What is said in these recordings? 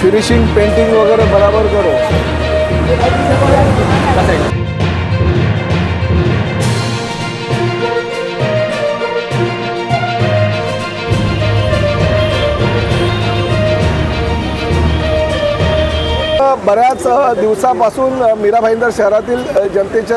Finishing painting वगैरे बराबर करो. बऱ्याच दिवसापासून मीरा भाईंदर शहरातील जनतेची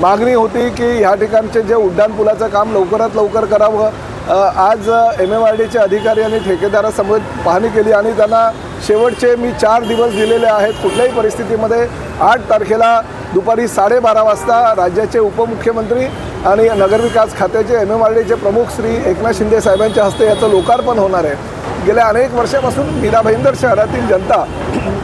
मागणी होती की ह्या ठिकाणचे जे उड्डाणपुलाचं काम लवकरात लवकर करावं. आज एम एम आर डीचे अधिकारी आणि ठेकेदारासमोर पाहणी केली आणि त्यांना शेवटचे मी चार दिवस दिलेले आहेत कुठल्याही परिस्थितीमध्ये. आठ तारखेला दुपारी साडेबारा वाजता राज्याचे उपमुख्यमंत्री आणि नगरविकास खात्याचे एम एम आर डीचे प्रमुख श्री एकनाथ शिंदे साहेबांच्या हस्ते याचं लोकार्पण होणार आहे. गेल्या अनेक वर्षापासून मीरा भाईंदर शहरातील जनता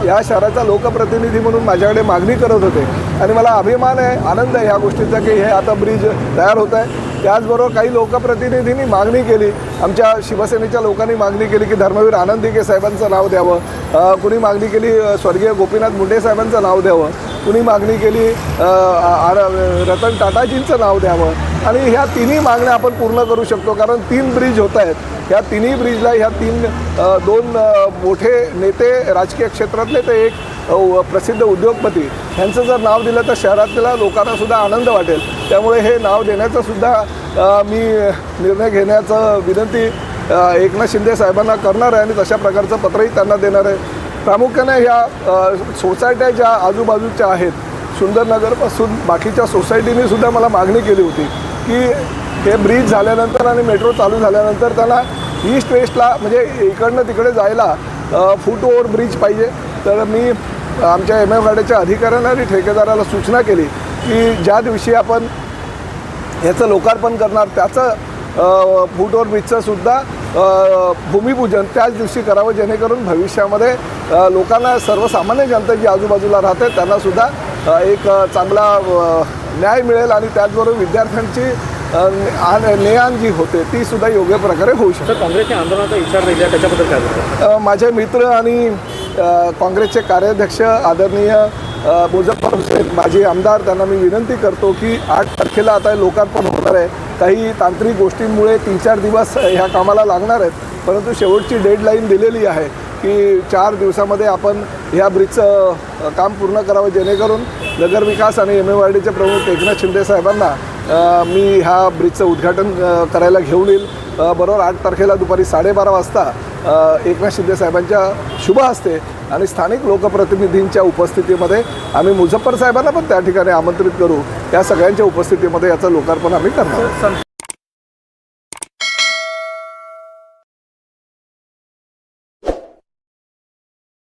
या शहराचा लोकप्रतिनिधी म्हणून माझ्याकडे मागणी करत होते. आणि मला अभिमान आहे आनंद आहे ह्या गोष्टीचा की हे आता ब्रिज तयार होत आहे. त्याचबरोबर काही लोकप्रतिनिधींनी मागणी केली. आमच्या शिवसेनेच्या लोकांनी मागणी केली की धर्मवीर आनंद साहेबांचं नाव द्यावं. कुणी मागणी केली स्वर्गीय गोपीनाथ मुंडे साहेबांचं नाव द्यावं. कुणी मागणी केली रतन टाटाजींचं नाव द्यावं. आणि ह्या तिन्ही मागण्या आपण पूर्ण करू शकतो कारण तीन ब्रिज होत आहेत. ह्या तिन्ही ब्रिजला ह्या तीन दोन मोठे नेते राजकीय क्षेत्रातले ते एक प्रसिद्ध उद्योगपती. ह्यांचं जर नाव दिलं तर शहरातल्या लोकांना सुद्धा आनंद वाटेल. त्यामुळे हे नाव देण्याचं सुद्धा मी निर्णय घेण्याचं विनंती एकनाथ शिंदे साहेबांना करणार आहे आणि तशा प्रकारचं पत्रही त्यांना देणार आहे. प्रामुख्याने ह्या सोसायट्या ज्या आजूबाजूच्या आहेत सुंदरनगरपासून बाकीच्या सोसायटीने सुद्धा मला मागणी केली होती. की हे ब्रिज झाल्यानंतर आणि मेट्रो चालू झाल्यानंतर त्यांना ईस्ट वेस्टला म्हणजे इकडनं तिकडे जायला फूट ओव्हर ब्रिज पाहिजे. तर मी आमच्या एम एफ गाड्याच्या अधिकाऱ्यांना आणि ठेकेदाराला सूचना केली की ज्या दिवशी आपण ह्याचं लोकार्पण करणार त्याचं फूट ओव्हर ब्रिजचंसुद्धा भूमिपूजन त्याच दिवशी करावं जेणेकरून भविष्यामध्ये लोकांना सर्वसामान्य जनता जी आजूबाजूला राहते त्यांनासुद्धा एक चांगला न्याय मिळेल आणि त्याचबरोबर विद्यार्थ्यांची ने- आण- जी होते ती सुद्धा योग्य प्रकारे होऊ शकते. काँग्रेसने आंदोलनाचा इशारा दिला त्याच्याबद्दल काय माझे मित्र आणि काँग्रेसचे कार्याध्यक्ष आदरणीय अ, मुझफ्फर हुसेन माजी आमदार त्यांना मी विनंती करतो की आठ तारखेला आता लोकार्पण होणार आहे. काही तांत्रिक गोष्टींमुळे तीन चार दिवस ह्या कामाला लागणार आहेत परंतु शेवटची डेडलाईन दिलेली आहे की चार दिवसामध्ये आपण ह्या ब्रिजचं काम पूर्ण करावं जेणेकरून नगरविकास आणि एम एम आर डीचे प्रमुख एकनाथ शिंदे साहेबांना मी ह्या ब्रिजचं उद्घाटन करायला घेऊन येईल. बरोबर आठ तारखेला दुपारी साडेबारा वाजता एकनाथ शिंदे साहेबांच्या शुभ हस्ते आणि स्थानिक लोकप्रतिनिधींच्या उपस्थितीमध्ये आम्ही मुझफ्फर साहेबांना पण त्या ठिकाणी आमंत्रित करू. या सगळ्यांच्या उपस्थितीमध्ये याचं लोकार्पण आम्ही करतो